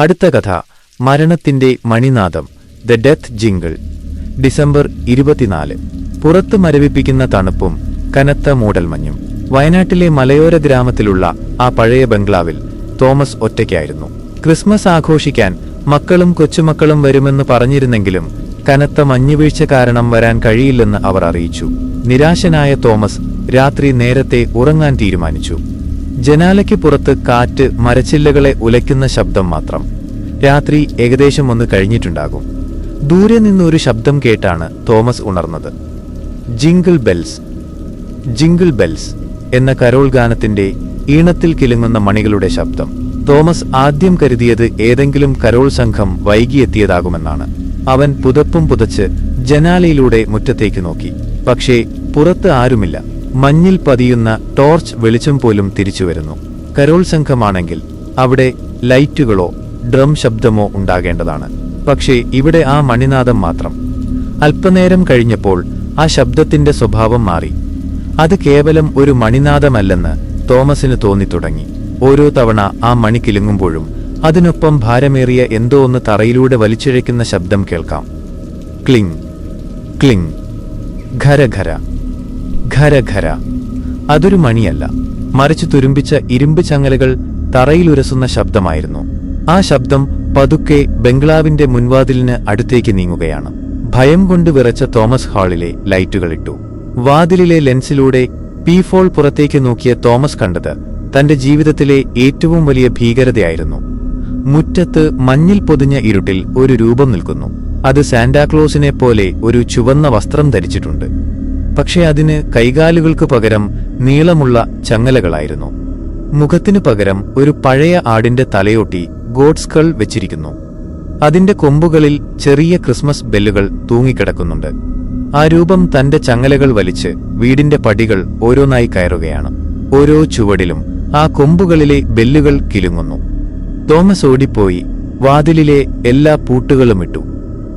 അടുത്ത കഥ മരണത്തിന്റെ മണിനാദം ദ ഡെത്ത് ജിങ്കിൾ ഡിസംബർ ഇരുപത്തിനാല്. പുറത്ത് മരവിപ്പിക്കുന്ന തണുപ്പും കനത്ത മൂടൽമഞ്ഞും. വയനാട്ടിലെ മലയോര ഗ്രാമത്തിലുള്ള ആ പഴയ ബംഗ്ലാവിൽ തോമസ് ഒറ്റയ്ക്കായിരുന്നു. ക്രിസ്മസ് ആഘോഷിക്കാൻ മക്കളും കൊച്ചുമക്കളും വരുമെന്ന് പറഞ്ഞിരുന്നെങ്കിലും കനത്ത മഞ്ഞുവീഴ്ച കാരണം വരാൻ കഴിയില്ലെന്ന് അവർ അറിയിച്ചു. നിരാശനായ തോമസ് രാത്രി നേരത്തെ ഉറങ്ങാൻ തീരുമാനിച്ചു. ജനാലയ്ക്ക് പുറത്ത് കാറ്റ് മരച്ചില്ലകളെ ഉലയ്ക്കുന്ന ശബ്ദം മാത്രം. രാത്രി ഏകദേശം ഒന്ന് കഴിഞ്ഞിട്ടുണ്ടാകും. ദൂരെ നിന്നൊരു ശബ്ദം കേട്ടാണ് തോമസ് ഉണർന്നത്. ജിങ്കിൾ ബെൽസ് ജിങ്കിൾ ബെൽസ് എന്ന കരോൾ ഗാനത്തിന്റെ ഈണത്തിൽ കിലുങ്ങുന്ന മണികളുടെ ശബ്ദം തോമസ് ആദ്യം കരുതിയത് ഏതെങ്കിലും കരോൾ സംഘം വൈകിയെത്തിയതാകുമെന്നാണ്. അവൻ പുതപ്പും പുതച്ച് ജനാലയിലൂടെ മുറ്റത്തേക്ക് നോക്കി. പക്ഷേ പുറത്ത് ആരുമില്ല. മഞ്ഞിൽ പതിയുന്ന ടോർച്ച് വെളിച്ചം പോലും തിരിച്ചു വരുന്നു കരോൾ സംഘമാണെങ്കിൽ അവിടെ ലൈറ്റുകളോ ഡ്രം ശബ്ദമോ ഉണ്ടാകേണ്ടതാണ്. പക്ഷേ ഇവിടെ ആ മണിനാദം മാത്രം. അല്പനേരം കഴിഞ്ഞപ്പോൾ ആ ശബ്ദത്തിന്റെ സ്വഭാവം മാറി. അത് കേവലം ഒരു മണിനാദമല്ലെന്ന് തോമസിന് തോന്നിത്തുടങ്ങി. ഓരോ തവണ ആ മണി കിലുങ്ങുമ്പോഴും അതിനൊപ്പം ഭാരമേറിയ എന്തോ ഒന്ന് തറയിലൂടെ വലിച്ചിഴയ്ക്കുന്ന ശബ്ദം കേൾക്കാം. Cling cling. ഖരഖര ഖര. അതൊരു മണിയല്ല. മറിച്ച് തുരുമ്പിച്ച ഇരുമ്പ് ചങ്ങലകൾ തറയിലുരസുന്ന ശബ്ദമായിരുന്നു. ആ ശബ്ദം പതുക്കെ ബംഗ്ലാവിന്റെ മുൻവാതിലിന് അടുത്തേക്ക് നീങ്ങുകയാണ്. ഭയം കൊണ്ട് വിറച്ച തോമസ് ഹാളിലെ ലൈറ്റുകളിട്ടു. വാതിലിലെ ലെൻസിലൂടെ പീഫോൾ പുറത്തേക്ക് നോക്കിയ തോമസ് കണ്ടത് തന്റെ ജീവിതത്തിലെ ഏറ്റവും വലിയ ഭീകരതയായിരുന്നു. മുറ്റത്ത് മഞ്ഞിൽ പൊതിഞ്ഞ ഇരുട്ടിൽ ഒരു രൂപം നിൽക്കുന്നു. അത് സാന്റാക്ലോസിനെ പോലെ ഒരു ചുവന്ന വസ്ത്രം ധരിച്ചിട്ടുണ്ട്. പക്ഷെ അതിന് കൈകാലുകൾക്ക് പകരം നീളമുള്ള ചങ്ങലകളായിരുന്നു. മുഖത്തിനു പകരം ഒരു പഴയ ആടിന്റെ തലയൊട്ടി ഗോഡ്സ്കൾ വെച്ചിരിക്കുന്നു. അതിന്റെ കൊമ്പുകളിൽ ചെറിയ ക്രിസ്മസ് ബെല്ലുകൾ തൂങ്ങിക്കിടക്കുന്നുണ്ട്. ആ രൂപം തന്റെ ചങ്ങലകൾ വലിച്ച് വീടിന്റെ പടികൾ ഓരോന്നായി കയറുകയാണ്. ഓരോ ചുവടിലും ആ കൊമ്പുകളിലെ ബെല്ലുകൾ കിലുങ്ങുന്നു. തോമസ് ഓടിപ്പോയി വാതിലിലെ എല്ലാ പൂട്ടുകളും ഇട്ടു.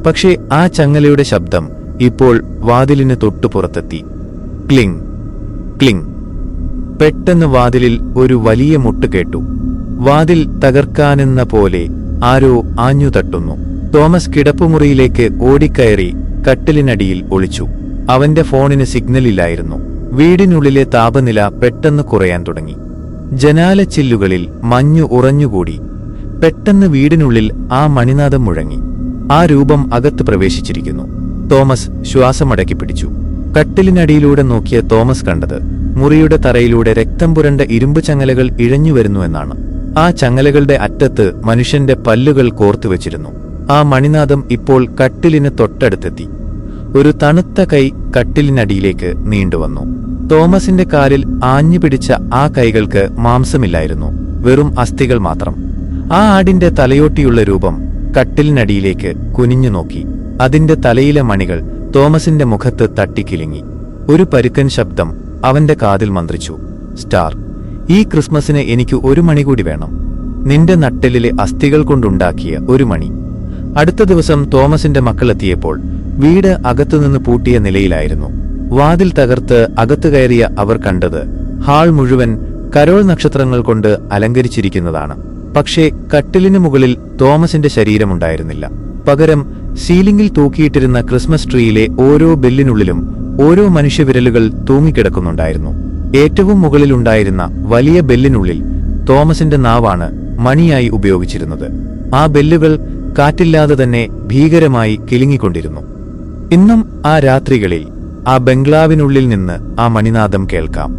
പക്ഷേ ആ ചങ്ങലയുടെ ശബ്ദം ഇപ്പോൾ വാതിലിന് തൊട്ടു പുറത്തെത്തി ക്ലിങ് ക്ലിങ്. പെട്ടെന്ന് വാതിലിൽ ഒരു വലിയ മുട്ട് കേട്ടു. വാതിൽ തകർക്കാനെന്ന പോലെ ആരോ ആഞ്ഞു തട്ടുന്നു. തോമസ് കിടപ്പുമുറിയിലേക്ക് ഓടിക്കയറി കട്ടിലിനടിയിൽ ഒളിച്ചു. അവന്റെ ഫോണിന് സിഗ്നലില്ലായിരുന്നു. വീടിനുള്ളിലെ താപനില പെട്ടെന്ന് കുറയാൻ തുടങ്ങി. ജനാലച്ചില്ലുകളിൽ മഞ്ഞു ഉറഞ്ഞുകൂടി. പെട്ടെന്ന് വീടിനുള്ളിൽ ആ മണിനാഥം മുഴങ്ങി. ആ രൂപം അകത്ത് പ്രവേശിച്ചിരിക്കുന്നു. തോമസ് ശ്വാസമടക്കി പിടിച്ചു. കട്ടിലിനടിയിലൂടെ നോക്കിയ തോമസ് കണ്ടത് മുറിയുടെ തറയിലൂടെ രക്തം പുരണ്ട ഇരുമ്പ് ചങ്ങലകൾ ഇഴഞ്ഞുവരുന്നുവെന്നാണ് ആ ചങ്ങലകളുടെ അറ്റത്ത് മനുഷ്യന്റെ പല്ലുകൾ കോർത്തുവച്ചിരുന്നു ആ മണിനാദം ഇപ്പോൾ കട്ടിലിന് തൊട്ടടുത്തെത്തി. ഒരു തണുത്ത കൈ കട്ടിലിനടിയിലേക്ക് നീണ്ടുവന്നു. തോമസിന്റെ കാലിൽ ആഞ്ഞു പിടിച്ച ആ കൈകൾക്ക് മാംസമില്ലായിരുന്നു വെറും അസ്ഥികൾ മാത്രം. ആ ആടിന്റെ തലയോട്ടിയുള്ള രൂപം കട്ടിലിനടിയിലേക്ക് കുനിഞ്ഞു നോക്കി. അതിന്റെ തലയിലെ മണികൾ തോമസിന്റെ മുഖത്ത് തട്ടിക്കിലുങ്ങി ഒരു പരുക്കൻ ശബ്ദം അവന്റെ കാതിൽ മന്ത്രിച്ചു. സ്റ്റാർ ഈ ക്രിസ്മസിന് എനിക്ക് ഒരു മണി കൂടി വേണം. നിന്റെ നട്ടലിലെ അസ്ഥികൾ കൊണ്ടുണ്ടാക്കിയ ഒരു മണി. അടുത്ത ദിവസം തോമസിന്റെ മക്കളെത്തിയപ്പോൾ വീട് അകത്തുനിന്ന് പൂട്ടിയ നിലയിലായിരുന്നു. വാതിൽ തകർത്ത് അകത്തു കയറിയ അവർ കണ്ടത് ഹാൾ മുഴുവൻ കരോൾ നക്ഷത്രങ്ങൾ കൊണ്ട് അലങ്കരിച്ചിരിക്കുന്നതാണ്. പക്ഷേ കട്ടിലിനു മുകളിൽ തോമസിന്റെ ശരീരമുണ്ടായിരുന്നില്ല. പകരം സീലിംഗിൽ തൂക്കിയിട്ടിരുന്ന ക്രിസ്മസ് ട്രീയിലെ ഓരോ ബെല്ലിനുള്ളിലും ഓരോ മനുഷ്യവിരലുകൾ തൂങ്ങിക്കിടക്കുന്നുണ്ടായിരുന്നു. ഏറ്റവും മുകളിലുണ്ടായിരുന്ന വലിയ ബെല്ലിനുള്ളിൽ തോമസിന്റെ നാവാണ് മണിയായി ഉപയോഗിച്ചിരുന്നത്. ആ ബെല്ലുകൾ കാറ്റില്ലാതെ തന്നെ ഭീകരമായി കിലുങ്ങിക്കൊണ്ടിരുന്നു. ഇന്നും ആ രാത്രികളിൽ ആ ബംഗ്ലാവിനുള്ളിൽ നിന്ന് ആ മണിനാദം കേൾക്കാം.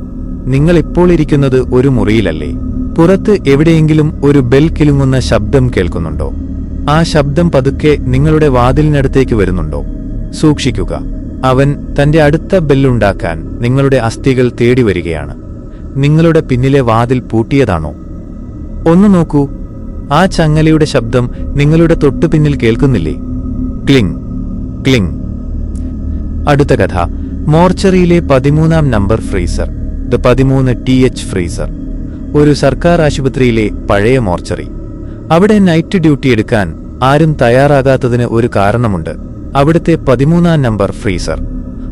നിങ്ങൾ ഇപ്പോൾ ഇരിക്കുന്നത് ഒരു മുറിയിലല്ലേ? പുറത്ത് എവിടെയെങ്കിലും ഒരു ബെൽ കിലുങ്ങുന്ന ശബ്ദം കേൾക്കുന്നുണ്ടോ? ആ ശബ്ദം പതുക്കെ നിങ്ങളുടെ വാതിലിനടുത്തേക്ക് വരുന്നുണ്ടോ? സൂക്ഷിക്കുക. അവൻ തന്റെ അടുത്ത ബെല്ലുണ്ടാക്കാൻ നിങ്ങളുടെ അസ്ഥികൾ തേടി വരികയാണ്. നിങ്ങളുടെ പിന്നിലെ വാതിൽ പൂട്ടിയതാണോ? ഒന്ന് നോക്കൂ. ആ ചങ്ങലയുടെ ശബ്ദം നിങ്ങളുടെ തൊട്ടുപിന്നിൽ കേൾക്കുന്നില്ലേ? Cling cling. അടുത്ത കഥ. മോർച്ചറിയിലെ പതിമൂന്നാം നമ്പർ ഫ്രീസർ ദ പതിമൂന്ന് ടി എച്ച് ഫ്രീസർ ഒരു സർക്കാർ ആശുപത്രിയിലെ പഴയ മോർച്ചറി. അവിടെ നൈറ്റ് ഡ്യൂട്ടി എടുക്കാൻ ആരും തയ്യാറാകാത്തതിന് ഒരു കാരണമുണ്ട്. അവിടുത്തെ പതിമൂന്നാം നമ്പർ ഫ്രീസർ.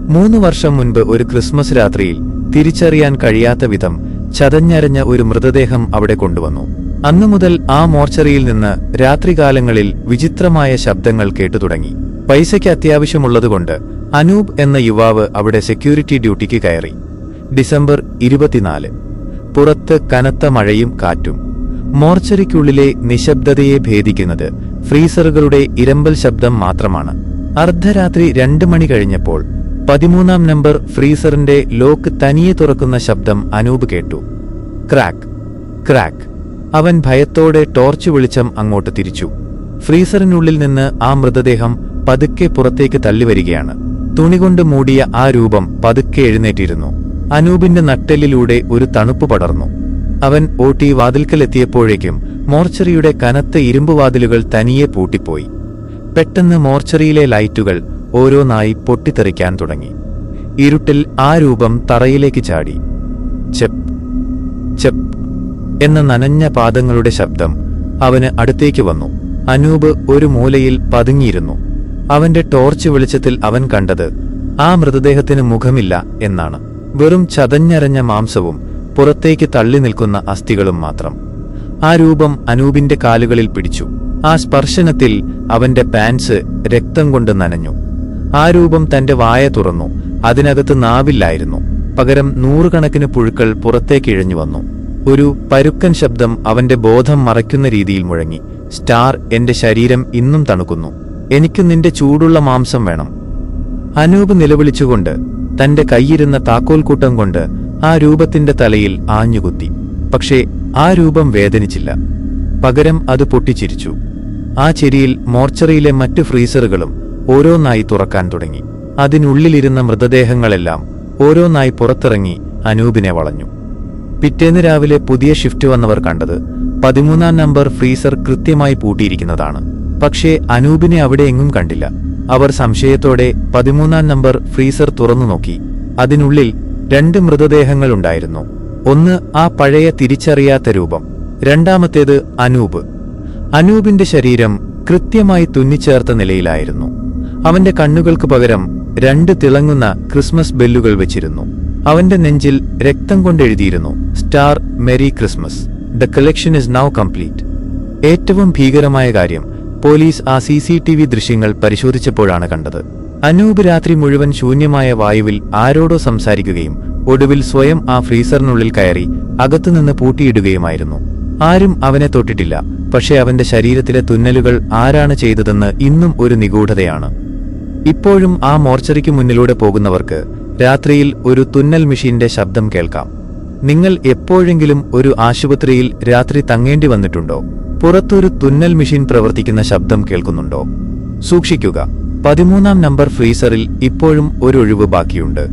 മൂന്ന് വർഷം മുൻപ് ഒരു ക്രിസ്മസ് രാത്രിയിൽ തിരിച്ചറിയാൻ കഴിയാത്ത വിധം ചതഞ്ഞരഞ്ഞ ഒരു മൃതദേഹം അവിടെ കൊണ്ടുവന്നു. അന്നു മുതൽ ആ മോർച്ചറിയിൽ നിന്ന് രാത്രികാലങ്ങളിൽ വിചിത്രമായ ശബ്ദങ്ങൾ കേട്ടു തുടങ്ങി. പൈസയ്ക്ക് അത്യാവശ്യമുള്ളതുകൊണ്ട് അനൂപ് എന്ന യുവാവ് അവിടെ സെക്യൂരിറ്റി ഡ്യൂട്ടിക്ക് കയറി. ഡിസംബർ ഇരുപത്തിനാല്. പുറത്ത് കനത്ത മഴയും കാറ്റും. മോർച്ചറിക്കുള്ളിലെ നിശബ്ദതയെ ഭേദിക്കുന്നത് ഫ്രീസറുകളുടെ ഇരമ്പൽ ശബ്ദം മാത്രമാണ്. അർദ്ധരാത്രി രണ്ട് മണി കഴിഞ്ഞപ്പോൾ പതിമൂന്നാം നമ്പർ ഫ്രീസറിന്റെ ലോക്ക് തനിയെ തുറക്കുന്ന ശബ്ദം അനൂപ് കേട്ടു. Crack crack. അവൻ ഭയത്തോടെ ടോർച്ച് വെളിച്ചം അങ്ങോട്ട് തിരിച്ചു. ഫ്രീസറിനുള്ളിൽ നിന്ന് ആ മൃതദേഹം പതുക്കെ പുറത്തേക്ക് തള്ളിവരികയാണ്. തുണികൊണ്ട് മൂടിയ ആ രൂപം പതുക്കെ എഴുന്നേറ്റിരുന്നു. അനൂപിന്റെ നട്ടെല്ലിലൂടെ ഒരു തണുപ്പ് പടർന്നു. അവൻ ഓട്ടി വാതിൽക്കലെത്തിയപ്പോഴേക്കും മോർച്ചറിയുടെ കനത്ത ഇരുമ്പുവാതിലുകൾ തനിയെ പൂട്ടിപ്പോയി. പെട്ടെന്ന് മോർച്ചറിയിലെ ലൈറ്റുകൾ ഓരോന്നായി പൊട്ടിത്തെറിക്കാൻ തുടങ്ങി. ഇരുട്ടിൽ ആ രൂപം തറയിലേക്ക് ചാടി. ചെപ് ചെപ് എന്ന നനഞ്ഞ പാദങ്ങളുടെ ശബ്ദം അവന് അടുത്തേക്ക് വന്നു. അനൂപ് ഒരു മൂലയിൽ പതുങ്ങിയിരുന്നു. അവന്റെ ടോർച്ച് വെളിച്ചത്തിൽ അവൻ കണ്ടത് ആ മൃതദേഹത്തിന് മുഖമില്ല എന്നാണ്. വെറും ചതഞ്ഞരഞ്ഞ മാംസവും പുറത്തേക്ക് തള്ളി നിൽക്കുന്ന അസ്ഥികളും മാത്രം. ആ രൂപം അനൂപിന്റെ കാലുകളിൽ പിടിച്ചു. ആ സ്പർശനത്തിൽ അവന്റെ പാൻസ് രക്തം കൊണ്ട് നനഞ്ഞു. ആ രൂപം തന്റെ വായ തുറന്നു. അതിനകത്ത് നാവില്ലായിരുന്നു. പകരം നൂറുകണക്കിന് പുഴുക്കൾ പുറത്തേക്ക് ഇഴഞ്ഞു വന്നു. ഒരു പരുക്കൻ ശബ്ദം അവന്റെ ബോധം മറയ്ക്കുന്ന രീതിയിൽ മുഴങ്ങി. സ്റ്റാർ എന്റെ ശരീരം ഇന്നും തണുക്കുന്നു. എനിക്ക് നിന്റെ ചൂടുള്ള മാംസം വേണം. അനൂപ് നിലവിളിച്ചുകൊണ്ട് തന്റെ കൈയിരുന്ന താക്കോൽക്കൂട്ടം കൊണ്ട് ആ രൂപത്തിന്റെ തലയിൽ ആഞ്ഞുകുത്തി. പക്ഷേ ആ രൂപം വേദനിച്ചില്ല. പകരം അത് പൊട്ടിച്ചിരിച്ചു. ആ ചെരിയിൽ മോർച്ചറിയിലെ മറ്റു ഫ്രീസറുകളും ഓരോന്നായി തുറക്കാൻ തുടങ്ങി. അതിനുള്ളിലിരുന്ന മൃതദേഹങ്ങളെല്ലാം ഓരോന്നായി പുറത്തിറങ്ങി അനൂപിനെ വളഞ്ഞു. പിറ്റേന്ന് രാവിലെ പുതിയ ഷിഫ്റ്റ് വന്നവർ കണ്ടത് പതിമൂന്നാം നമ്പർ ഫ്രീസർ കൃത്യമായി പൂട്ടിയിരിക്കുന്നതാണ്. പക്ഷേ അനൂപിനെ അവിടെ എങ്ങും കണ്ടില്ല. അവർ സംശയത്തോടെ പതിമൂന്നാം നമ്പർ ഫ്രീസർ തുറന്നു നോക്കി. അതിനുള്ളിൽ രണ്ട് മൃതദേഹങ്ങളുണ്ടായിരുന്നു. ഒന്ന് ആ പഴയ തിരിച്ചറിയാത്ത രൂപം. രണ്ടാമത്തേത് അനൂപ്. അനൂപിന്റെ ശരീരം കൃത്യമായി തുന്നിച്ചേർത്ത നിലയിലായിരുന്നു. അവന്റെ കണ്ണുകൾക്ക് പകരം രണ്ട് തിളങ്ങുന്ന ക്രിസ്മസ് ബെല്ലുകൾ വെച്ചിരുന്നു. അവന്റെ നെഞ്ചിൽ രക്തം കൊണ്ടെഴുതിയിരുന്നു star merry Christmas. The collection is now complete. ഏറ്റവും ഭീകരമായ കാര്യം പോലീസ് ആ സി ദൃശ്യങ്ങൾ പരിശോധിച്ചപ്പോഴാണ് കണ്ടത്. അനൂപ് രാത്രി മുഴുവൻ ശൂന്യമായ വായുവിൽ ആരോടോ സംസാരിക്കുകയും ഒടുവിൽ സ്വയം ആ ഫ്രീസറിനുള്ളിൽ കയറി അകത്തുനിന്ന് പൂട്ടിയിടുകയുമായിരുന്നു. ആരും അവനെ തൊട്ടിട്ടില്ല പക്ഷേ അവന്റെ ശരീരത്തിലെ തുന്നലുകൾ ആരാണ് ചെയ്തതെന്ന് ഇന്നും ഒരു നിഗൂഢതയാണ്. ഇപ്പോഴും ആ മോർച്ചറിക്ക് മുന്നിലൂടെ പോകുന്നവർക്ക് രാത്രിയിൽ ഒരു തുന്നൽ മെഷീന്റെ ശബ്ദം കേൾക്കാം. നിങ്ങൾ എപ്പോഴെങ്കിലും ഒരു ആശുപത്രിയിൽ രാത്രി തങ്ങേണ്ടി വന്നിട്ടുണ്ടോ? പുറത്തൊരു തുന്നൽ മെഷീൻ പ്രവർത്തിക്കുന്ന ശബ്ദം കേൾക്കുന്നുണ്ടോ? സൂക്ഷിക്കുക. പതിമൂന്നാം നമ്പർ ഫ്രീസറിൽ ഇപ്പോഴും ഒരു ഒഴിവ് ബാക്കിയുണ്ട്.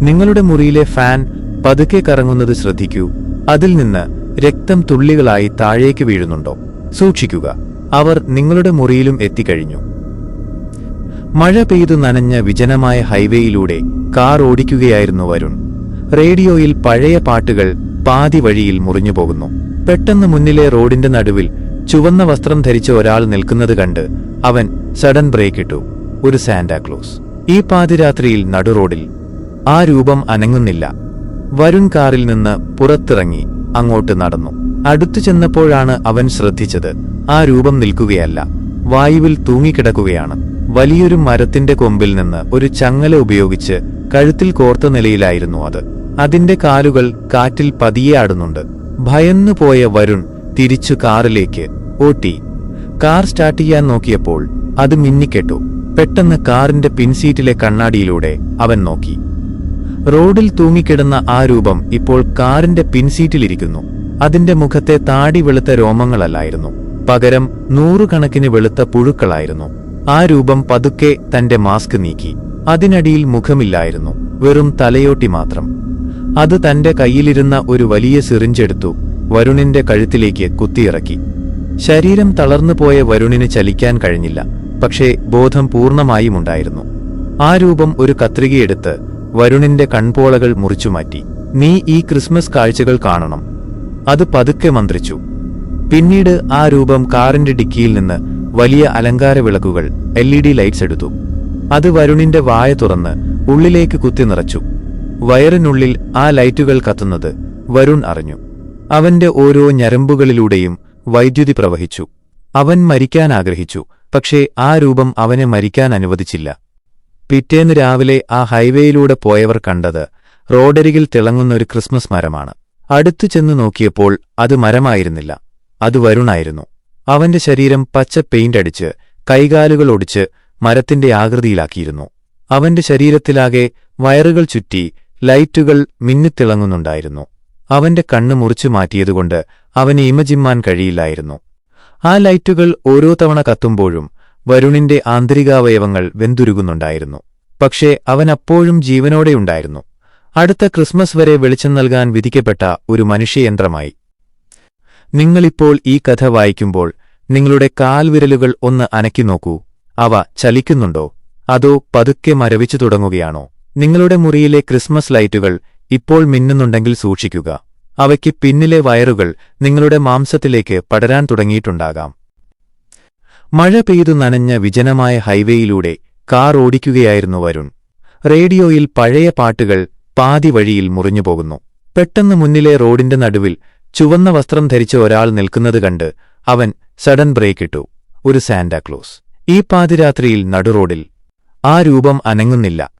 നിങ്ങളുടെ മുറിയിലെ ഫാൻ പതുക്കെ കറങ്ങുന്നത് ശ്രദ്ധിക്കൂ. അതിൽ നിന്ന് രക്തം തുള്ളികളായി താഴേക്ക് വീഴുന്നുണ്ടോ? സൂക്ഷിക്കുക. അവർ നിങ്ങളുടെ മുറിയിലും എത്തിക്കഴിഞ്ഞു. മഴ പെയ്തു നനഞ്ഞ വിജനമായ ഹൈവേയിലൂടെ കാർ ഓടിക്കുകയായിരുന്നു വരുൺ. റേഡിയോയിൽ പഴയ പാട്ടുകൾ പാതി വഴിയിൽ മുറിഞ്ഞുപോകുന്നു പെട്ടെന്ന് മുന്നിലെ റോഡിന്റെ നടുവിൽ ചുവന്ന വസ്ത്രം ധരിച്ച ഒരാൾ നിൽക്കുന്നത് കണ്ട് അവൻ സഡൻ ബ്രേക്ക് ഇട്ടു. ഒരു സാന്റാക്ലോസ് ഈ പാതിരാത്രിയിൽ നടുറോഡിൽ ആ രൂപം അനങ്ങുന്നില്ല. വരുൺ കാറിൽ നിന്ന് പുറത്തിറങ്ങി അങ്ങോട്ട് നടന്നു. അടുത്തു ചെന്നപ്പോഴാണ് അവൻ ശ്രദ്ധിച്ചത് ആ രൂപം നിൽക്കുകയല്ല വായുവിൽ തൂങ്ങിക്കിടക്കുകയാണ്. വലിയൊരു മരത്തിന്റെ കൊമ്പിൽ നിന്ന് ഒരു ചങ്ങല ഉപയോഗിച്ച് കഴുത്തിൽ കോർത്ത നിലയിലായിരുന്നു അത്. അതിന്റെ കാലുകൾ കാറ്റിൽ പതിയെ ആടുന്നുണ്ട്. ഭയന്നു പോയ വരുൺ തിരിച്ചു കാറിലേക്ക് ഓട്ടി. കാർ സ്റ്റാർട്ട് ചെയ്യാൻ നോക്കിയപ്പോൾ അത് മിന്നിക്കെട്ടു. പെട്ടെന്ന് കാറിന്റെ പിൻസീറ്റിലെ കണ്ണാടിയിലൂടെ അവൻ നോക്കി. റോഡിൽ തൂങ്ങിക്കിടന്ന ആ രൂപം ഇപ്പോൾ കാറിന്റെ പിൻസീറ്റിലിരിക്കുന്നു. അതിന്റെ മുഖത്തെ താടി വെളുത്ത രോമങ്ങളല്ലായിരുന്നു. പകരം നൂറുകണക്കിന് വെളുത്ത പുഴുക്കളായിരുന്നു. ആ രൂപം പതുക്കെ തന്റെ മാസ്ക് നീക്കി. അതിനടിയിൽ മുഖമില്ലായിരുന്നു. വെറും തലയോട്ടി മാത്രം. അത് തന്റെ കയ്യിലിരുന്ന ഒരു വലിയ സിറിഞ്ചെടുത്തു. വരുണിന്റെ കഴുത്തിലേക്ക് കുത്തിയിറക്കി. ശരീരം തളർന്നുപോയ വരുണിന് ചലിക്കാൻ കഴിഞ്ഞില്ല. പക്ഷേ ബോധം പൂർണമായും ഉണ്ടായിരുന്നു. ആ രൂപം ഒരു കത്രികയെടുത്ത് വരുണിന്റെ കൺപോളകൾ മുറിച്ചുമാറ്റി നീ ഈ ക്രിസ്മസ് കാഴ്ചകൾ കാണണം. അത് പതുക്കെ മന്ത്രിച്ചു. പിന്നീട് ആ രൂപം കാറിന്റെ ഡിക്കിയിൽ നിന്ന് വലിയ അലങ്കാര വിളക്കുകൾ എൽ ഇ ഡി ലൈറ്റ്സ് എടുത്തു. അത് വരുണിന്റെ വായ തുറന്ന് ഉള്ളിലേക്ക് കുത്തി നിറച്ചു. വയറിനുള്ളിൽ ആ ലൈറ്റുകൾ കത്തുന്നത് വരുൺ അറിഞ്ഞു. അവന്റെ ഓരോ ഞരമ്പുകളിലൂടെയും വൈദ്യുതി പ്രവഹിച്ചു. അവൻ മരിക്കാൻ ആഗ്രഹിച്ചു. പക്ഷേ ആ രൂപം അവനെ മരിക്കാൻ അനുവദിച്ചില്ല. പിറ്റേന്ന് രാവിലെ ആ ഹൈവേയിലൂടെ പോയവർ കണ്ടത് റോഡരികിൽ തിളങ്ങുന്ന ഒരു ക്രിസ്മസ് മരമാണ്. അടുത്തു ചെന്നു നോക്കിയപ്പോൾ അത് മരമായിരുന്നില്ല. അത് വരുണായിരുന്നു. അവന്റെ ശരീരം പച്ച പെയിന്റ് അടിച്ച് കൈകാലുകൾ ഒടിച്ച് മരത്തിന്റെ ആകൃതിയിലാക്കിയിരുന്നു. അവന്റെ ശരീരത്തിലാകെ വയറുകൾ ചുറ്റി ലൈറ്റുകൾ മിന്നിത്തിളങ്ങുന്നുണ്ടായിരുന്നു. അവന്റെ കണ്ണ് മുറിച്ചു മാറ്റിയതുകൊണ്ട് അവന് ഇമജിമ്മാൻ കഴിയില്ലായിരുന്നു. ആ ലൈറ്റുകൾ ഓരോ തവണ കത്തുമ്പോഴും വരുണിന്റെ ആന്തരികാവയവങ്ങൾ വെന്തുരുകുന്നുണ്ടായിരുന്നു. പക്ഷേ അവൻ അപ്പോഴും ജീവനോടെയുണ്ടായിരുന്നു അടുത്ത ക്രിസ്മസ് വരെ വെളിച്ചം നൽകാൻ വിധിക്കപ്പെട്ട ഒരു മനുഷ്യയന്ത്രമായി. നിങ്ങളിപ്പോൾ ഈ കഥ വായിക്കുമ്പോൾ നിങ്ങളുടെ കാൽവിരലുകൾ ഒന്ന് അനക്കി നോക്കൂ. അവ ചലിക്കുന്നുണ്ടോ? അതോ പതുക്കെ മരവിച്ചു തുടങ്ങുകയാണോ? നിങ്ങളുടെ മുറിയിലെ ക്രിസ്മസ് ലൈറ്റുകൾ ഇപ്പോൾ മിന്നുന്നുണ്ടെങ്കിൽ സൂക്ഷിക്കുക. അവയ്ക്ക് പിന്നിലെ വയറുകൾ നിങ്ങളുടെ മാംസത്തിലേക്ക് പടരാൻ തുടങ്ങിയിട്ടുണ്ടാകാം. മഴ പെയ്തു നനഞ്ഞ വിജനമായ ഹൈവേയിലൂടെ കാർ ഓടിക്കുകയായിരുന്നു വരുൺ. റേഡിയോയിൽ പഴയ പാട്ടുകൾ പാതി വഴിയിൽ മുറിഞ്ഞുപോകുന്നു പെട്ടെന്ന് മുന്നിലെ റോഡിന്റെ നടുവിൽ ചുവന്ന വസ്ത്രം ധരിച്ച ഒരാൾ നിൽക്കുന്നത് കണ്ട് അവൻ സഡൻ ബ്രേക്ക് ഇട്ടു ഒരു സാന്റാക്ലോസ് ഈ പാതിരാത്രിയിൽ നടുറോഡിൽ ആ രൂപം അനങ്ങുന്നില്ല.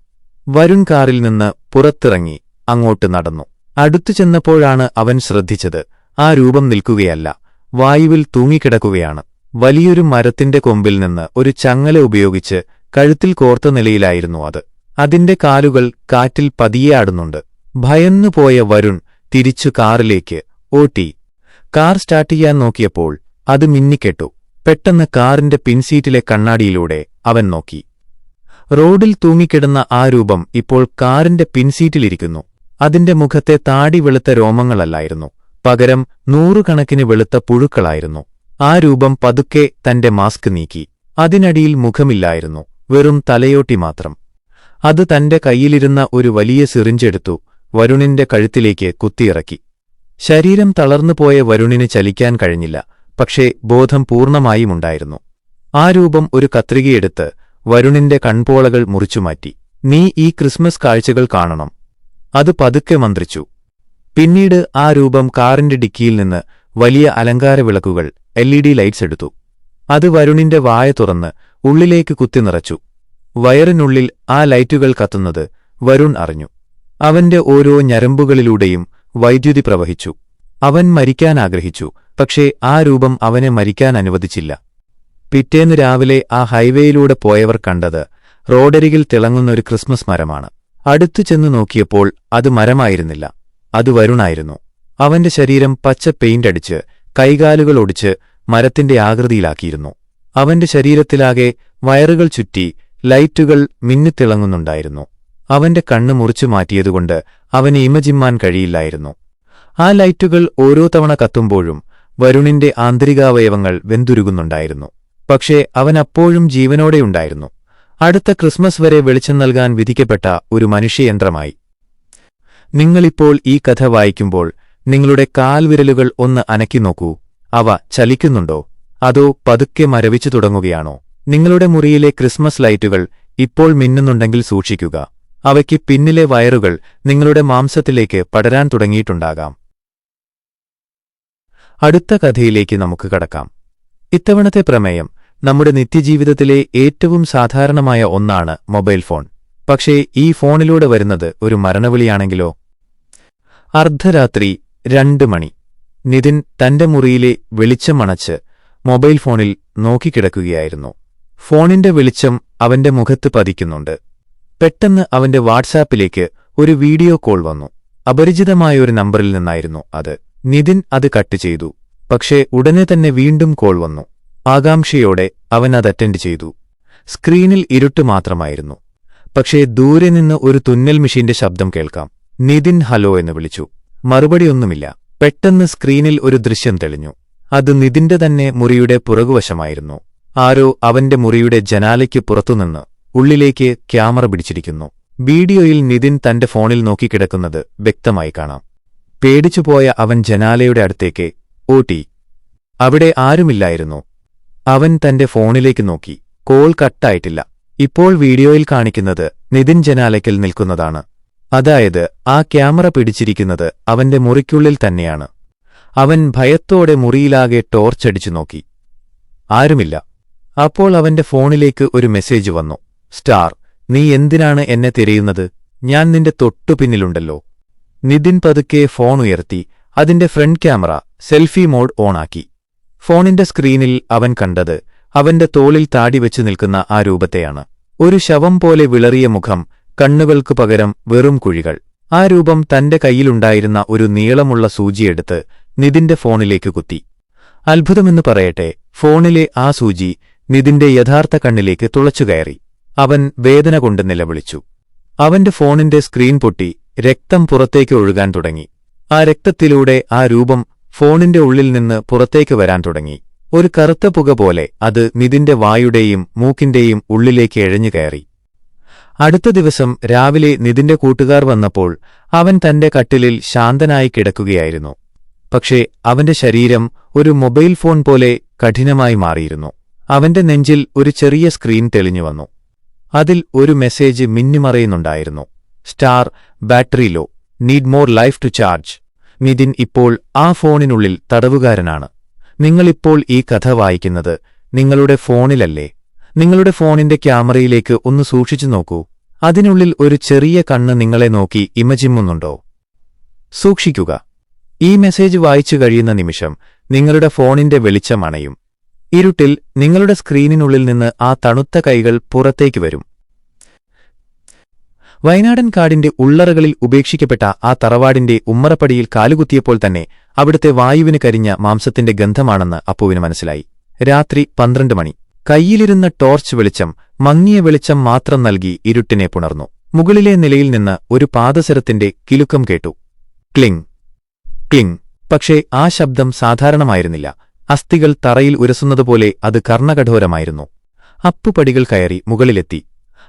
വരുൺ കാറിൽ നിന്ന് പുറത്തിറങ്ങി അങ്ങോട്ട് നടന്നു. അടുത്തു ചെന്നപ്പോഴാണ് അവൻ ശ്രദ്ധിച്ചത്. ആ രൂപം നിൽക്കുകയല്ല. വായുവിൽ തൂങ്ങിക്കിടക്കുകയാണ്. വലിയൊരു മരത്തിന്റെ കൊമ്പിൽ നിന്ന് ഒരു ചങ്ങല ഉപയോഗിച്ച് കഴുത്തിൽ കോർത്ത നിലയിലായിരുന്നു അത്. അതിന്റെ കാലുകൾ കാറ്റിൽ പതിയെ ആടുന്നുണ്ട്. ഭയന്നുപോയ വരുൺ തിരിച്ചു കാറിലേക്ക് ഓട്ടി. കാർ സ്റ്റാർട്ട് ചെയ്യാൻ നോക്കിയപ്പോൾ അത് മിന്നിക്കെട്ടു. പെട്ടെന്ന് കാറിന്റെ പിൻസീറ്റിലെ കണ്ണാടിയിലൂടെ അവൻ നോക്കി. റോഡിൽ തൂങ്ങിക്കിടന്ന ആ രൂപം ഇപ്പോൾ കാറിന്റെ പിൻസീറ്റിലിരിക്കുന്നു. അതിന്റെ മുഖത്തെ താടി വെളുത്ത രോമങ്ങളല്ലായിരുന്നു. പകരം നൂറുകണക്കിന് വെളുത്ത പുഴുക്കളായിരുന്നു. ആ രൂപം പതുക്കെ തന്റെ മാസ്ക് നീക്കി. അതിനടിയിൽ മുഖമില്ലായിരുന്നു. വെറും തലയോട്ടി മാത്രം. അത് തന്റെ കൈയിലിരുന്ന ഒരു വലിയ സിറിഞ്ചെടുത്തു. വരുണിന്റെ കഴുത്തിലേക്ക് കുത്തിയിറക്കി. ശരീരം തളർന്നുപോയ വരുണിന് ചലിക്കാൻ കഴിഞ്ഞില്ല. പക്ഷേ ബോധം പൂർണമായും ഉണ്ടായിരുന്നു. ആ രൂപം ഒരു കത്രികയെടുത്ത് വരുണിന്റെ കൺപോളകൾ മുറിച്ചുമാറ്റി. നീ ഈ ക്രിസ്മസ് കാഴ്ചകൾ കാണണം. അത് പതുക്കെ മന്ത്രിച്ചു. പിന്നീട് ആ രൂപം കാറിന്റെ ഡിക്കിയിൽ നിന്ന് വലിയ അലങ്കാര വിളക്കുകൾ എൽ ഇ ഡി ലൈറ്റ്സ് എടുത്തു. അത് വരുണിന്റെ വായ തുറന്ന് ഉള്ളിലേക്ക് കുത്തി നിറച്ചു. വയറിനുള്ളിൽ ആ ലൈറ്റുകൾ കത്തുന്നത് വരുൺ അറിഞ്ഞു. അവന്റെ ഓരോ ഞരമ്പുകളിലൂടെയും വൈദ്യുതി പ്രവഹിച്ചു. അവൻ മരിക്കാൻ ആഗ്രഹിച്ചു പക്ഷേ ആ രൂപം അവനെ മരിക്കാൻ അനുവദിച്ചില്ല. പിറ്റേന്ന് രാവിലെ ആ ഹൈവേയിലൂടെ പോയവർ കണ്ടത് റോഡരികിൽ തിളങ്ങുന്ന ഒരു ക്രിസ്മസ് മരമാണ്. അടുത്തു ചെന്നു നോക്കിയപ്പോൾ അത് മരമായിരുന്നില്ല. അത് വരുണായിരുന്നു. അവന്റെ ശരീരം പച്ച പെയിന്റ് അടിച്ച് കൈകാലുകൾ ഒടിച്ച് മരത്തിന്റെ ആകൃതിയിലാക്കിയിരുന്നു. അവന്റെ ശരീരത്തിലാകെ വയറുകൾ ചുറ്റി ലൈറ്റുകൾ മിന്നിത്തിളങ്ങുന്നുണ്ടായിരുന്നു. അവന്റെ കണ്ണ് മുറിച്ചു മാറ്റിയതുകൊണ്ട് അവന് ഇമജിമ്മാൻ കഴിയില്ലായിരുന്നു. ആ ലൈറ്റുകൾ ഓരോ തവണ കത്തുമ്പോഴും വരുണിന്റെ ആന്തരികാവയവങ്ങൾ വെന്തുരുകുന്നുണ്ടായിരുന്നു. പക്ഷേ അവൻ അപ്പോഴും ജീവനോടെയുണ്ടായിരുന്നു. അടുത്ത ക്രിസ്മസ് വരെ വെളിച്ചം നൽകാൻ വിധിക്കപ്പെട്ട ഒരു മനുഷ്യയന്ത്രമായി. നിങ്ങളിപ്പോൾ ഈ കഥ വായിക്കുമ്പോൾ നിങ്ങളുടെ കാൽവിരലുകൾ ഒന്ന് അനക്കി നോക്കൂ. അവ ചലിക്കുന്നുണ്ടോ? അതോ പതുക്കെ മരവിച്ചു തുടങ്ങുകയാണോ? നിങ്ങളുടെ മുറിയിലെ ക്രിസ്മസ് ലൈറ്റുകൾ ഇപ്പോൾ മിന്നുന്നുണ്ടെങ്കിൽ സൂക്ഷിക്കുക. അവയ്ക്ക് പിന്നിലെ വയറുകൾ നിങ്ങളുടെ മാംസത്തിലേക്ക് പടരാൻ തുടങ്ങിയിട്ടുണ്ടാകാം. അടുത്ത കഥയിലേക്ക് നമുക്ക് കടക്കാം. ഇത്തവണത്തെ പ്രമേയം നമ്മുടെ നിത്യജീവിതത്തിലെ ഏറ്റവും സാധാരണമായ ഒന്നാണ് മൊബൈൽ ഫോൺ. പക്ഷേ ഈ ഫോണിലൂടെ വരുന്നത് ഒരു മരണവിളിയാണെങ്കിലോ? അർദ്ധരാത്രി രണ്ട് മണി. നിതിൻ തന്റെ മുറിയിലെ വെളിച്ചമണച്ച് മൊബൈൽ ഫോണിൽ നോക്കിക്കിടക്കുകയായിരുന്നു. ഫോണിന്റെ വെളിച്ചം അവന്റെ മുഖത്ത് പതിക്കുന്നുണ്ട്. പെട്ടെന്ന് അവന്റെ വാട്സാപ്പിലേക്ക് ഒരു വീഡിയോ കോൾ വന്നു. അപരിചിതമായ ഒരു നമ്പറിൽ നിന്നായിരുന്നു അത്. നിതിൻ അത് കട്ട് ചെയ്തു. പക്ഷേ ഉടനെ തന്നെ വീണ്ടും കോൾ വന്നു. ആകാംക്ഷയോടെ അവൻ അത് അറ്റൻഡ് ചെയ്തു. സ്ക്രീനിൽ ഇരുട്ട് മാത്രമായിരുന്നു. പക്ഷേ ദൂരെ നിന്ന് ഒരു തുന്നൽ മെഷീന്റെ ശബ്ദം കേൾക്കാം. നിതിൻ ഹലോ എന്ന് വിളിച്ചു. മറുപടിയൊന്നുമില്ല പെട്ടെന്ന് സ്ക്രീനിൽ ഒരു ദൃശ്യം തെളിഞ്ഞു. അത് നിതിന്റെ തന്നെ മുറിയുടെ പുറകുവശമായിരുന്നു. ആരോ അവന്റെ മുറിയുടെ ജനാലയ്ക്ക് പുറത്തുനിന്ന് ഉള്ളിലേക്ക് ക്യാമറ പിടിച്ചിരിക്കുന്നു. വീഡിയോയിൽ നിതിൻ തന്റെ ഫോണിൽ നോക്കിക്കിടക്കുന്നത് വ്യക്തമായി കാണാം. പേടിച്ചുപോയ അവൻ ജനാലയുടെ അടുത്തേക്ക് ഓട്ടി അവിടെ ആരുമില്ലായിരുന്നു. അവൻ തന്റെ ഫോണിലേക്ക് നോക്കി. കോൾ കട്ടായിട്ടില്ല. ഇപ്പോൾ വീഡിയോയിൽ കാണിക്കുന്നത് നിതിൻ ജനാലയ്ക്കൽ നിൽക്കുന്നതാണ്. അതായത് ആ ക്യാമറ പിടിച്ചിരിക്കുന്നത് അവന്റെ മുറിക്കുള്ളിൽ തന്നെയാണ്. അവൻ ഭയത്തോടെ മുറിയിലാകെ ടോർച്ചടിച്ചു നോക്കി. ആരുമില്ല. അപ്പോൾ അവന്റെ ഫോണിലേക്ക് ഒരു മെസ്സേജ് വന്നു. സ്റ്റാർ നീ എന്തിനാണ് എന്നെ തിരയുന്നത്? ഞാൻ നിന്റെ തൊട്ടുപിന്നിലുണ്ടല്ലോ നിതിൻ പതുക്കെ ഫോൺ ഉയർത്തി. അതിന്റെ ഫ്രണ്ട് ക്യാമറ സെൽഫി മോഡ് ഓണാക്കി ഫോണിന്റെ സ്ക്രീനിൽ അവൻ കണ്ടത് അവന്റെ തോളിൽ താടി വെച്ച് നിൽക്കുന്ന ആ രൂപത്തെയാണ്. ഒരു ശവം പോലെ വിളറിയ മുഖം കണ്ണുകൾക്കു പകരം വെറും കുഴികൾ. ആ രൂപം തന്റെ കയ്യിലുണ്ടായിരുന്ന ഒരു നീളമുള്ള സൂചിയെടുത്ത് നിതിന്റെ ഫോണിലേക്ക് കുത്തി. അത്ഭുതമെന്ന് പറയട്ടെ ഫോണിലെ ആ സൂചി നിതിന്റെ യഥാർത്ഥ കണ്ണിലേക്ക് തുളച്ചുകയറി അവൻ വേദന കൊണ്ട് നിലവിളിച്ചു. അവന്റെ ഫോണിന്റെ സ്ക്രീൻ പൊട്ടി രക്തം പുറത്തേക്ക് ഒഴുകാൻ തുടങ്ങി. ആ രക്തത്തിലൂടെ ആ രൂപം ഫോണിന്റെ ഉള്ളിൽ നിന്ന് പുറത്തേക്ക് വരാൻ തുടങ്ങി. ഒരു കറുത്ത പുക പോലെ അത് നിതിന്റെ വായുടെയും മൂക്കിന്റെയും ഉള്ളിലേക്ക് എഴഞ്ഞു കയറി. അടുത്ത ദിവസം രാവിലെ നിതിന്റെ കൂട്ടുകാർ വന്നപ്പോൾ അവൻ തന്റെ കട്ടിലിൽ ശാന്തനായി കിടക്കുകയായിരുന്നു. പക്ഷേ അവന്റെ ശരീരം ഒരു മൊബൈൽ ഫോൺ പോലെ കഠിനമായി മാറിയിരുന്നു. അവന്റെ നെഞ്ചിൽ ഒരു ചെറിയ സ്ക്രീൻ തെളിഞ്ഞു വന്നു. അതിൽ ഒരു message മിന്നിമറയുന്നുണ്ടായിരുന്നു. Star battery low. Need more life to charge. Nithin ഇപ്പോൾ ആ ഫോണിനുള്ളിൽ തടവുകാരനാണ്. നിങ്ങളിപ്പോൾ ഈ കഥ വായിക്കുന്നത് നിങ്ങളുടെ ഫോണിലല്ലേ? നിങ്ങളുടെ ഫോണിന്റെ ക്യാമറയിലേക്ക് ഒന്ന് സൂക്ഷിച്ചു നോക്കൂ. അതിനുള്ളിൽ ഒരു ചെറിയ കണ്ണ് നിങ്ങളെ നോക്കി ഇമജിമ്മുന്നുണ്ടോ? സൂക്ഷിക്കുക. ഈ മെസ്സേജ് വായിച്ചു കഴിയുന്ന നിമിഷം നിങ്ങളുടെ ഫോണിന്റെ വെളിച്ചം അണയും. ഇരുട്ടിൽ നിങ്ങളുടെ സ്ക്രീനിനുള്ളിൽ നിന്ന് ആ തണുത്ത കൈകൾ പുറത്തേക്ക് വരും. വയനാടൻ കാടിന്റെ ഉള്ളറകളിൽ ഉപേക്ഷിക്കപ്പെട്ട ആ തറവാടിന്റെ ഉമ്മറപ്പടിയിൽ കാലുകുത്തിയപ്പോൾ തന്നെ അവിടുത്തെ വായുവിന് കരിഞ്ഞ മാംസത്തിന്റെ ഗന്ധമാണെന്ന് അപ്പുവിന് മനസ്സിലായി. രാത്രി പന്ത്രണ്ട് മണി. കയ്യിലിരുന്ന ടോർച്ച് വെളിച്ചം മങ്ങിയ വെളിച്ചം മാത്രം നൽകി ഇരുട്ടിനെ പുണർന്നു. മുകളിലെ നിലയിൽ നിന്ന് ഒരു പാദസരത്തിന്റെ കിലുക്കം കേട്ടു. ക്ലിങ്. ക്ലിങ്. പക്ഷേ ആ ശബ്ദം സാധാരണമായിരുന്നില്ല. അസ്ഥികൾ തറയിൽ ഉരസുന്നതുപോലെ അത് കർണകഠോരമായിരുന്നു. അപ്പുപടികൾ കയറി മുകളിലെത്തി.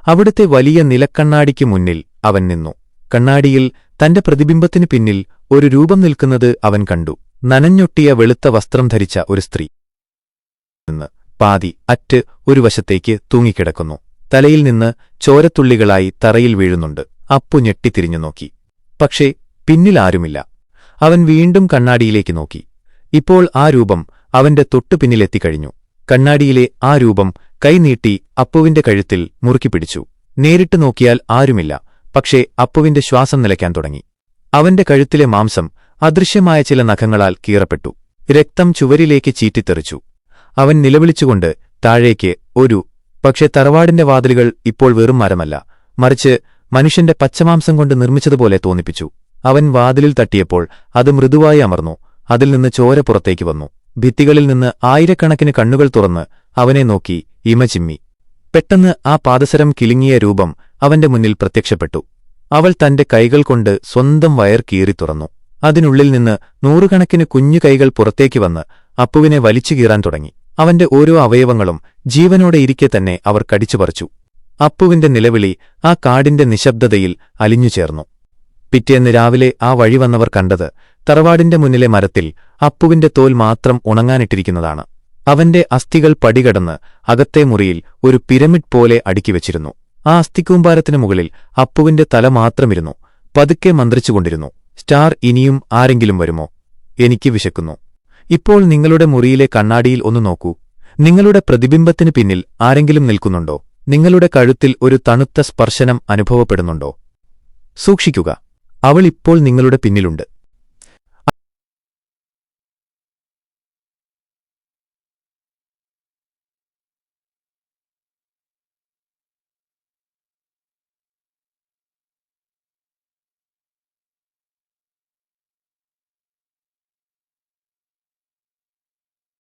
അവിടുത്തെ വലിയ നിലക്കണ്ണാടിക്ക് മുന്നിൽ അവൻ നിന്നു. കണ്ണാടിയിൽ തന്റെ പ്രതിബിംബത്തിനു പിന്നിൽ ഒരു രൂപം നിൽക്കുന്നത് അവൻ കണ്ടു. നനഞ്ഞൊട്ടിയ വെളുത്ത വസ്ത്രം ധരിച്ച ഒരു സ്ത്രീ നിന്ന് പാതി അറ്റ് ഒരു വശത്തേക്ക് തൂങ്ങിക്കിടക്കുന്നു. തലയിൽ നിന്ന് ചോരത്തുള്ളികളായി തറയിൽ വീഴുന്നുണ്ട്. അപ്പു ഞെട്ടിത്തിരിഞ്ഞു നോക്കി. പക്ഷേ പിന്നിൽ ആരുമില്ല. അവൻ വീണ്ടും കണ്ണാടിയിലേക്ക് നോക്കി. ഇപ്പോൾ ആ രൂപം അവന്റെ തൊട്ടുപിന്നിലെത്തിക്കഴിഞ്ഞു. കണ്ണാടിയിലെ ആ രൂപം കൈനീട്ടി അപ്പുവിന്റെ കഴുത്തിൽ മുറുക്കിപ്പിടിച്ചു നേരിട്ട് നോക്കിയാൽ ആരുമില്ല. പക്ഷേ അപ്പുവിന്റെ ശ്വാസം നിലയ്ക്കാൻ തുടങ്ങി. അവന്റെ കഴുത്തിലെ മാംസം അദൃശ്യമായ ചില നഖങ്ങളാൽ കീറപ്പെട്ടു. രക്തം ചുവരിലേക്ക് ചീറ്റിത്തെറിച്ചു. അവൻ നിലവിളിച്ചുകൊണ്ട് താഴേക്ക് ഒരു പക്ഷേ തറവാടിന്റെ വാതിലുകൾ ഇപ്പോൾ വെറും മരമല്ല. മറിച്ച് മനുഷ്യന്റെ പച്ചമാംസം കൊണ്ട് നിർമ്മിച്ചതുപോലെ തോന്നിപ്പിച്ചു. അവൻ വാതിലിൽ തട്ടിയപ്പോൾ അത് മൃദുവായി അമർന്നു. അതിൽ നിന്ന് ചോര പുറത്തേക്ക് വന്നു. ഭിത്തികളിൽ നിന്ന് ആയിരക്കണക്കിന് കണ്ണുകൾ തുറന്ന് അവനെ നോക്കി ഇമചിമ്മി പെട്ടെന്ന് ആ പാദസരം കിളിങ്ങിയ രൂപം അവന്റെ മുന്നിൽ പ്രത്യക്ഷപ്പെട്ടു. അവൾ തന്റെ കൈകൾ കൊണ്ട് സ്വന്തം വയർ കീറി തുറന്നു. അതിനുള്ളിൽ നിന്ന് നൂറുകണക്കിന് കുഞ്ഞു കൈകൾ പുറത്തേക്ക് വന്ന് അപ്പുവിനെ വലിച്ചു കീറാൻ തുടങ്ങി. അവന്റെ ഓരോ അവയവങ്ങളും ജീവനോടെ ഇരിക്കെ തന്നെ അവർ കടിച്ചുപറിച്ചു അപ്പുവിന്റെ നിലവിളി ആ കാടിന്റെ നിശബ്ദതയിൽ അലിഞ്ഞുചേർന്നു പിറ്റേന്ന് രാവിലെ ആ വഴി വന്നവർ കണ്ടത് തറവാടിന്റെ മുന്നിലെ മരത്തിൽ അപ്പുവിന്റെ തോൽ മാത്രം ഉണങ്ങാനിട്ടിരിക്കുന്നതാണ്. അവന്റെ അസ്ഥികൾ പടികടന്ന് അകത്തെ മുറിയിൽ ഒരു പിരമിഡ് പോലെ അടുക്കിവെച്ചിരുന്നു ആ അസ്ഥിക്കൂമ്പാരത്തിനു മുകളിൽ അപ്പുവിന്റെ തല മാത്രമിരുന്നു. പതുക്കെ മന്ത്രിച്ചുകൊണ്ടിരുന്നു. സ്റ്റാർ ഇനിയും ആരെങ്കിലും വരുമോ? എനിക്ക് വിശക്കുന്നു. ഇപ്പോൾ നിങ്ങളുടെ മുറിയിലെ കണ്ണാടിയിൽ ഒന്ന് നോക്കൂ. നിങ്ങളുടെ പ്രതിബിംബത്തിന് പിന്നിൽ ആരെങ്കിലും നിൽക്കുന്നുണ്ടോ? നിങ്ങളുടെ കഴുത്തിൽ ഒരു തണുത്ത സ്പർശനം അനുഭവപ്പെടുന്നുണ്ടോ? സൂക്ഷിക്കുക. അവൾ ഇപ്പോൾ നിങ്ങളുടെ പിന്നിലുണ്ട്.